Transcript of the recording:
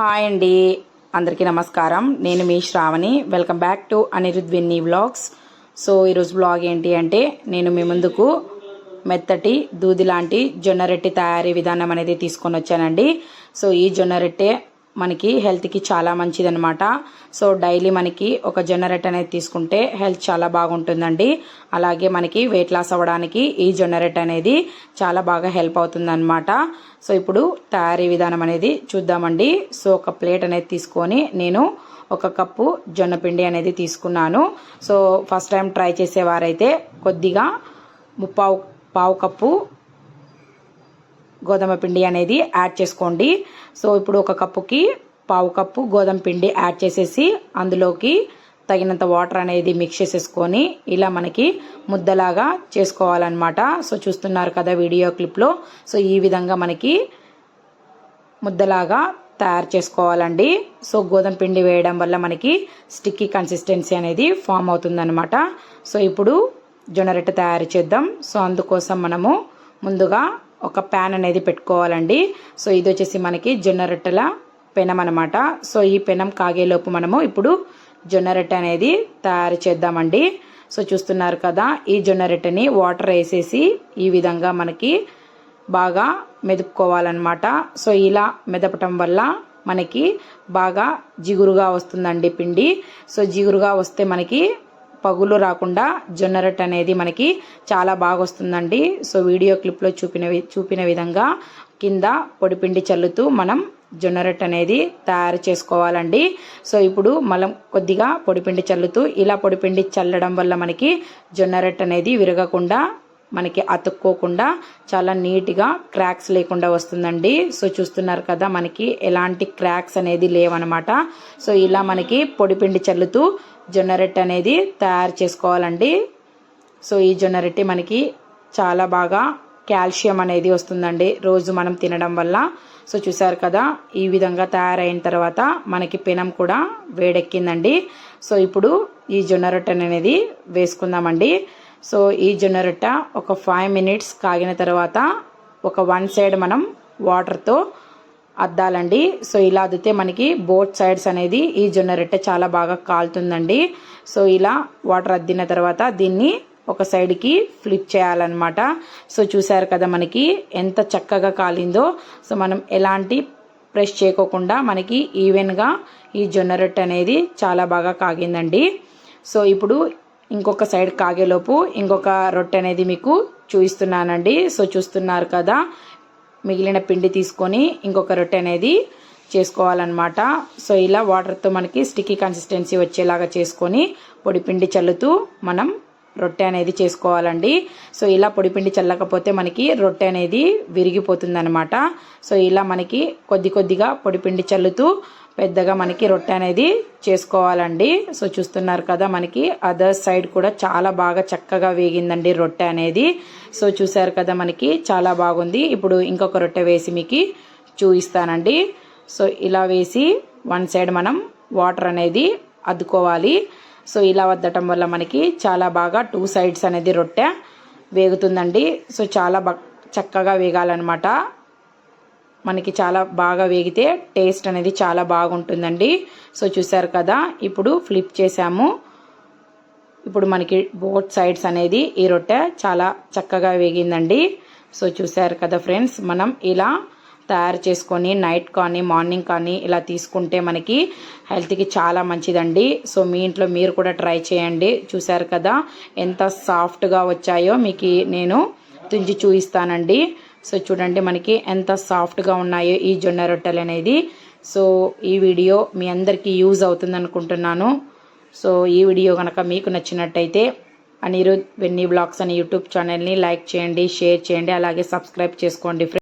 Hi అండి. అందరికీ నమస్కారం. నేను మీ శ్రావణి. వెల్కమ్ బ్యాక్ టు అనిరుద్విన్ని వ్లాగ్స్ సో ఈరోజు బ్లాగ్ ఏంటి అంటే నేను మీ ముందుకు మెత్తటి దూది లాంటి జొన్న రొట్టె తయారీ విధానం అనేది తీసుకొని వచ్చానండి. సో ఈ జొన్న రొట్టె మనకి హెల్త్కి చాలా మంచిదనమాట సో డైలీ మనకి ఒక జొన్నరెట్ అనేది తీసుకుంటే హెల్త్ చాలా బాగుంటుందండి. అలాగే మనకి వెయిట్ లాస్ అవ్వడానికి ఈ జొన్నరెట్ అనేది చాలా బాగా హెల్ప్ అవుతుందన్నమాట. సో ఇప్పుడు తయారీ విధానం అనేది చూద్దామండి. సో ఒక ప్లేట్ అనేది తీసుకొని నేను ఒక కప్పు జొన్న పిండి అనేది తీసుకున్నాను. సో ఫస్ట్ టైం ట్రై చేసేవారైతే కొద్దిగా ముప్పావు పావు కప్పు గోధుమ పిండి అనేది యాడ్ చేసుకోండి. సో ఇప్పుడు ఒక కప్పుకి పావు కప్పు గోధుమ పిండి యాడ్ చేసేసి అందులోకి తగినంత వాటర్ అనేది మిక్స్ చేసేసుకొని ఇలా మనకి ముద్దలాగా చేసుకోవాలన్నమాట. సో చూస్తున్నారు కదా వీడియో క్లిప్లో. సో ఈ విధంగా మనకి ముద్దలాగా తయారు చేసుకోవాలండి. సో గోధుమ పిండి వేయడం వల్ల మనకి స్టిక్కీ కన్సిస్టెన్సీ అనేది ఫామ్ అవుతుందన్నమాట. సో ఇప్పుడు జొన్న రొట్టె తయారు చేద్దాం. సో అందుకోసం మనము ముందుగా ఒక ప్యాన్ అనేది పెట్టుకోవాలండి. సో ఇది వచ్చేసి మనకి జొన్న రొట్టెల పెనం అనమాట సో ఈ పెనం కాగేలోపు మనము ఇప్పుడు జొన్న రొట్టె అనేది తయారు చేద్దామండి. సో చూస్తున్నారు కదా ఈ జొన్న రొట్టెని వాటర్ వేసేసి ఈ విధంగా మనకి బాగా మెదుపుకోవాలన్నమాట. సో ఇలా మెదపటం వల్ల మనకి బాగా జిగురుగా వస్తుందండి పిండి. సో జిగురుగా వస్తే మనకి పగులు రాకుండా జొన్న రొట్టె అనేది మనకి చాలా బాగా వస్తుందండి సో వీడియో క్లిప్లో చూపిన చూపిన విధంగా కింద పొడిపిండి చల్లుతూ మనం జొన్న అనేది తయారు చేసుకోవాలండి. సో ఇప్పుడు మనం కొద్దిగా పొడిపిండి చల్లుతూ ఇలా పొడిపిండి చల్లడం వల్ల మనకి జొన్న అనేది విరగకుండా మనకి అతుక్కోకుండా చాలా నీట్గా క్రాక్స్ లేకుండా వస్తుందండి. సో చూస్తున్నారు కదా మనకి ఎలాంటి క్రాక్స్ అనేది లేవనమాట. సో ఇలా మనకి పొడిపిండి చల్లుతూ జొన్న రొట్టె అనేది తయారు చేసుకోవాలండి. సో ఈ జొన్న రొట్టె మనకి చాలా బాగా కాల్షియం అనేది వస్తుందండి. రోజు మనం తినడం వల్ల. సో చూసారు కదా ఈ విధంగా తయారైన తర్వాత మనకి పెనం కూడా వేడెక్కిందండి. సో ఇప్పుడు ఈ జొన్న రొట్టె అనేది వేసుకుందామండి. సో ఈ జొన్న రొట్టె ఒక ఫైవ్ మినిట్స్ కాగిన తర్వాత ఒక వన్ సైడ్ మనం వాటర్తో అద్దాలండి. సో ఇలా అద్దితే మనకి బోత్ సైడ్స్ అనేది ఈ జొన్న రొట్టె చాలా బాగా కాలుతుందండి. సో ఇలా వాటర్ అద్దిన తర్వాత దీన్ని ఒక సైడ్కి ఫ్లిప్ చేయాలన్నమాట. సో చూసారు కదా మనకి ఎంత చక్కగా కాలిందో. సో మనం ఎలాంటి ప్రెస్ చేయకోకుండా మనకి ఈవెన్గా ఈ జొన్న రొట్టె అనేది చాలా బాగా కాగిందండి. సో ఇప్పుడు ఇంకొక సైడ్ కాగేలోపు ఇంకొక రొట్టె అనేది మీకు చూపిస్తున్నానండి. సో చూస్తున్నారు కదా మిగిలిన పిండి తీసుకొని ఇంకొక రొట్టె అనేది చేసుకోవాలన్నమాట. సో ఇలా వాటర్తో మనకి స్టిక్కీ కన్సిస్టెన్సీ వచ్చేలాగా చేసుకొని పొడిపిండి చల్లుతూ మనం రొట్టె అనేది చేసుకోవాలండి. సో ఇలా పొడిపిండి చల్లకపోతే మనకి రొట్టె అనేది విరిగిపోతుంది సో ఇలా మనకి కొద్ది కొద్దిగా పొడిపిండి చల్లుతూ పెద్దగా మనకి రొట్టె అనేది చేసుకోవాలండి. సో చూస్తున్నారు కదా మనకి అదర్ సైడ్ కూడా చాలా బాగా చక్కగా వేగిందండి రొట్టె అనేది. సో చూసారు కదా మనకి చాలా బాగుంది. ఇప్పుడు ఇంకొక రొట్టె వేసి మీకు చూపిస్తానండి. సో ఇలా వేసి వన్ సైడ్ మనం వాటర్ అనేది అద్దుకోవాలి. సో ఇలా వద్దటం వల్ల మనకి చాలా బాగా టూ సైడ్స్ అనేది రొట్టె వేగుతుందండి. సో చాలా చక్కగా వేగాలన్నమాట. మనకి చాలా బాగా వేగితే టేస్ట్ అనేది చాలా బాగుంటుందండి. సో చూసారు కదా ఇప్పుడు ఫ్లిప్ చేసాము ఇప్పుడు మనకి బోత్ సైడ్స్ అనేది ఈ రొట్టె చాలా చక్కగా వేగిందండి. సో చూసారు కదా ఫ్రెండ్స్ మనం ఇలా తయారు చేసుకొని నైట్ కానీ మార్నింగ్ కానీ ఇలా తీసుకుంటే మనకి హెల్త్కి చాలా మంచిదండి. సో మీ ఇంట్లో మీరు కూడా ట్రై చేయండి. చూసారు కదా ఎంత సాఫ్ట్గా వచ్చాయో మీకు నేను తుంచి చూపిస్తానండి. సో చూడండి మనకి ఎంత సాఫ్ట్గా ఉన్నాయో ఈ జొన్న రొట్టెలు అనేది. సో ఈ వీడియో మీ అందరికీ యూజ్ అవుతుంది అనుకుంటున్నాను సో ఈ వీడియో కనుక మీకు నచ్చినట్టయితే అనిరుద్ వెన్నీ బ్లాగ్స్ అనే యూట్యూబ్ ఛానల్ని లైక్ చేయండి షేర్ చేయండి అలాగే సబ్స్క్రైబ్ చేసుకోండి.